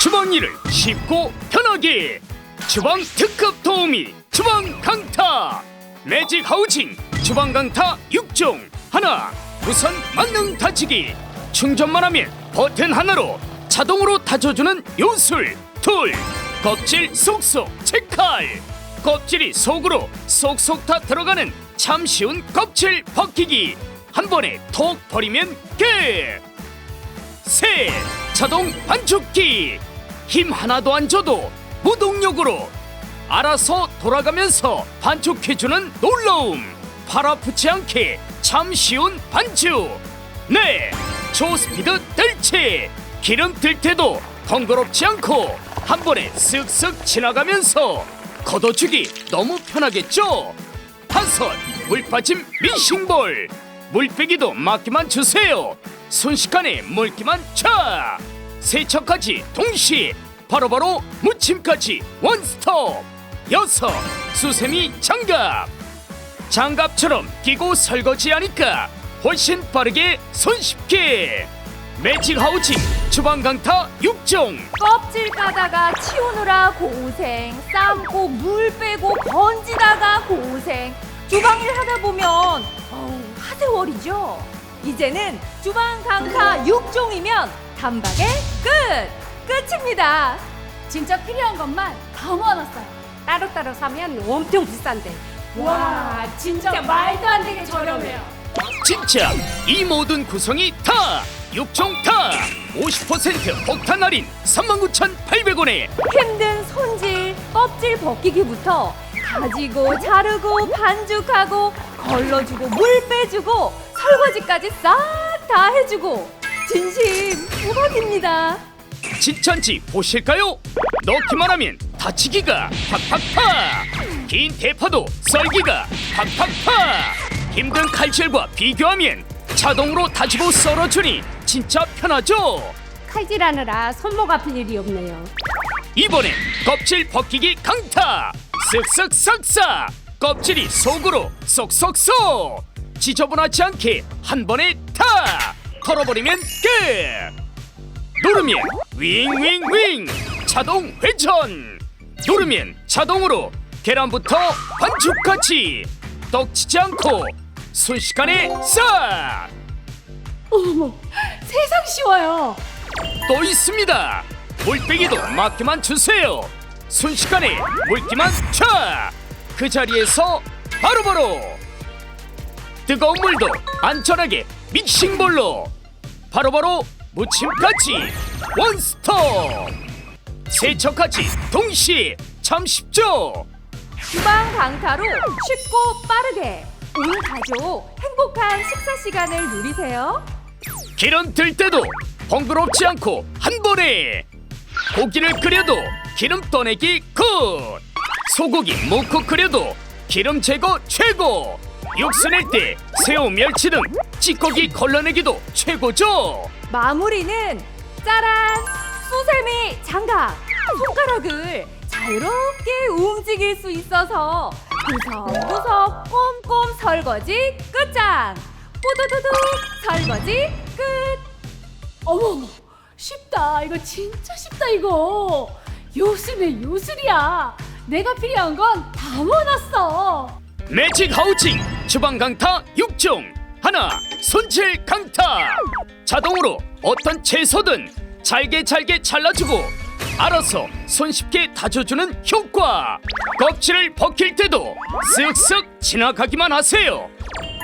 주방 일을 쉽고 편하게. 주방 특급 도우미 주방 강타. 매직 하우징 주방 강타 6종. 하나 무선 만능 다치기. 충전만 하면 버튼 하나로 자동으로 다져주는 요술. 둘 껍질 쏙쏙 채칼 껍질이 속으로 쏙쏙 다 들어가는 참 쉬운 껍질 벗기기. 한 번에 톡 버리면 끝. 셋 자동 반죽기 힘 하나도 안 줘도 무동력으로 알아서 돌아가면서 반죽해주는 놀라움. 팔 아프지 않게 참 쉬운 반죽. 네 초스피드 뜰채 기름 뜰 때도 번거롭지 않고 한 번에 쓱쓱 지나가면서 걷어주기 너무 편하겠죠? 다섯 물 빠짐 미싱볼. 물 빼기도 맡기만 주세요. 순식간에 물기만 차 세척까지 동시에 바로바로 무침까지 원스톱. 여섯 수세미 장갑. 장갑처럼 끼고 설거지하니까 훨씬 빠르게 손쉽게. 매직 하우징 주방 강타 6종. 껍질 까다가 치우느라 고생 삶고 물 빼고 건지다가 고생. 주방일 하다 보면 어우 하세월이죠? 이제는 주방 강타 6종이면 단박에 끝 끝입니다 진짜 필요한 것만 다 모아놨어요. 따로따로 사면 엄청 비싼데. 와, 진짜 말도 안 되게 저렴해요. 진짜 이 모든 구성이 다 6종 다50% 폭탄 할인 39,800원에 힘든 손질 껍질 벗기기부터 다지고 자르고 반죽하고 걸러주고 물 빼주고 설거지까지 싹 다 해주고 진심 대박입니다. 진짠지 보실까요? 넣기만 하면 다치기가 팍팍팍 긴 대파도 썰기가 팍팍팍 힘든 칼질과 비교하면 자동으로 다지고 썰어주니 진짜 편하죠? 칼질하느라 손목 아플 일이 없네요. 이번엔 껍질 벗기기 강타 쓱쓱 싹싹 껍질이 속으로 쏙쏙쏙 지저분하지 않게 한 번에 다 털어버리면 끝 누르면 윙윙윙 자동 회전 누르면 자동으로 계란부터 반죽까지 떡치지 않고 순식간에 싹 어머, 세상 쉬워요. 또 있습니다. 물빼기도 맡기만 주세요. 순식간에 물기만 차! 그 자리에서 바로바로 뜨거운 물도 안전하게 믹싱볼로 바로바로 무침까지 원스톱 세척까지 동시에 참 쉽죠? 주방 강타로 쉽고 빠르게 온 가족 행복한 식사 시간을 누리세요. 기름 들 때도 번거롭지 않고 한 번에 고기를 끓여도 기름 떠내기 굿 소고기 묵고 끓여도 기름 제거 최고 육수 낼 때 새우 멸치 등 찌꺼기 걸러내기도 최고죠 마무리는 짜란 수세미 장갑 손가락을 자유롭게 움직일 수 있어서 구석구석 꼼꼼 설거지 끝장 뽀드드득 설거지 끝 어머, 쉽다. 이거 진짜 쉽다 이거. 요술네 요술이야. 내가 필요한 건 다 모아놨어. 매직 하우징 주방 강타 6종 하나 손질 강타. 자동으로 어떤 채소든 잘게 잘게 잘라주고 알아서 손쉽게 다져주는 효과. 껍질을 벗길 때도 쓱쓱 지나가기만 하세요.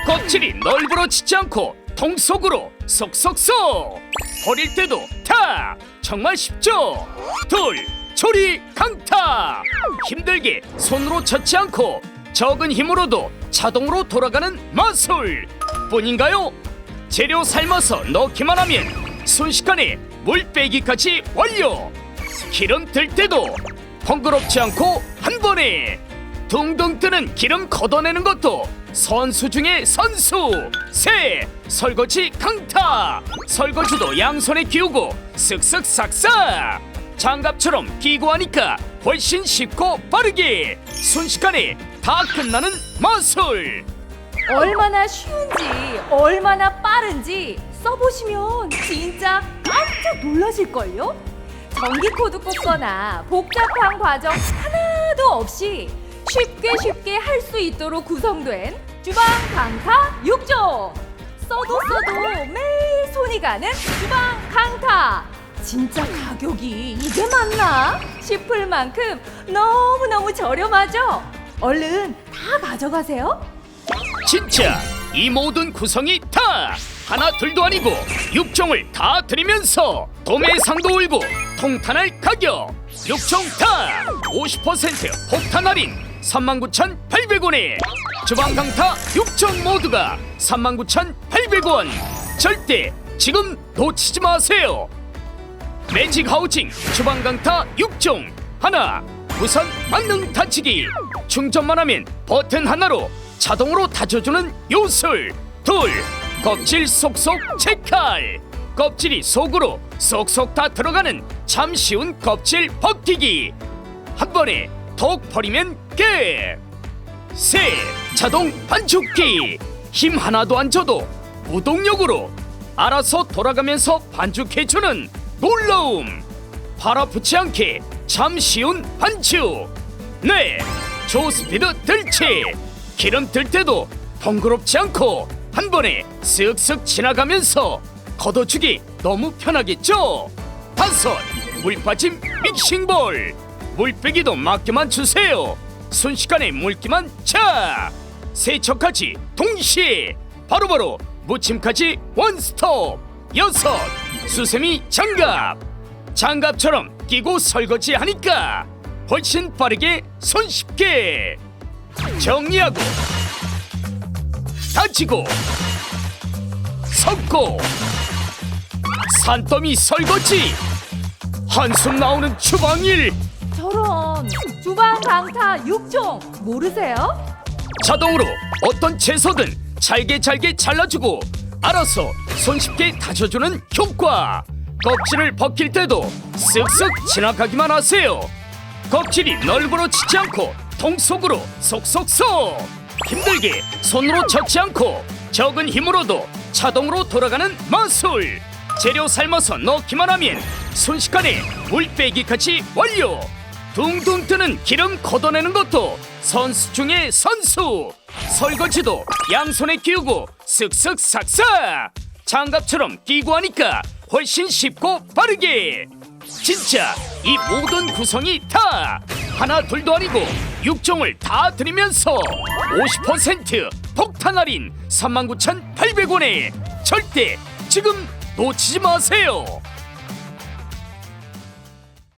껍질이 널브러지지 않고 통 속으로 쏙쏙쏙. 버릴 때도 다 정말 쉽죠? 둘 조리 강타. 힘들게 손으로 젓지 않고 적은 힘으로도 자동으로 돌아가는 마술 뿐인가요? 재료 삶아서 넣기만 하면 순식간에 물 빼기까지 완료! 기름 들 때도 번거롭지 않고 한 번에 둥둥 뜨는 기름 걷어내는 것도 선수 중에 선수! 새 설거지 강타! 설거지도 양손에 기우고 쓱쓱 싹싹! 장갑처럼 끼고 하니까 훨씬 쉽고 빠르게 순식간에 다 끝나는 마술 얼마나 쉬운지 얼마나 빠른지 써보시면 진짜 깜짝 놀라실걸요? 전기 코드 꽂거나 복잡한 과정 하나도 없이 쉽게 쉽게 할 수 있도록 구성된 주방 강타 6종 써도 써도 매일 손이 가는 주방 강타. 진짜 가격이 이게 맞나 싶을 만큼 너무너무 저렴하죠? 얼른 다 가져가세요 진짜 이 모든 구성이 다 하나 둘도 아니고 6종을 다 드리면서 도매상도 울고 통탄할 가격. 6종 다 50% 폭탄 할인 39,800원에. 주방 강타 6종 모두가 39,800원. 절대 지금 놓치지 마세요. 매직 하우징 주방 강타 6종 하나. 무선 만능 닫히기. 충전만 하면 버튼 하나로 자동으로 닫혀주는 요술. 둘 껍질 속속 채칼 껍질이 속으로 쏙쏙 다 들어가는 참 쉬운 껍질 벗기기. 한 번에 톡 버리면 깨셋 자동 반죽기. 힘 하나도 안 줘도 무동력으로 알아서 돌아가면서 반죽해주는 놀라움. 팔아붙지 않게 참 쉬운 반죽. 네 조스피드 들치 기름 들 때도 번거롭지 않고 한 번에 쓱쓱 지나가면서 걷어주기 너무 편하겠죠? 다섯 물 빠짐 믹싱볼. 물 빼기도 맡겨만 주세요. 순식간에 물기만 차. 세척까지 동시에. 바로바로 무침까지 원스톱. 여섯 수세미 장갑. 장갑처럼 끼고 설거지 하니까 훨씬 빠르게 손쉽게 정리하고 다치고 섞고 산더미 설거지 한숨 나오는 주방일. 저런 주방 강타 6종 모르세요? 자동으로 어떤 채소든 잘게 잘게 잘라주고 알아서 손쉽게 다져주는 효과. 껍질을 벗길 때도 쓱쓱 지나가기만 하세요. 껍질이 널브러지지 않고 통 속으로 쏙쏙쏙 힘들게 손으로 젓지 않고 적은 힘으로도 자동으로 돌아가는 마술. 재료 삶아서 넣기만 하면 순식간에 물 빼기까지 완료. 둥둥 뜨는 기름 걷어내는 것도 선수 중의 선수. 설거지도 양손에 끼우고 쓱쓱 싹싹. 장갑처럼 끼고 하니까 훨씬 쉽고 빠르게. 진짜 이 모든 구성이 다 하나 둘도 아니고 6종을 다 드리면서 50% 폭탄 할인 39,800원에 절대 지금 놓치지 마세요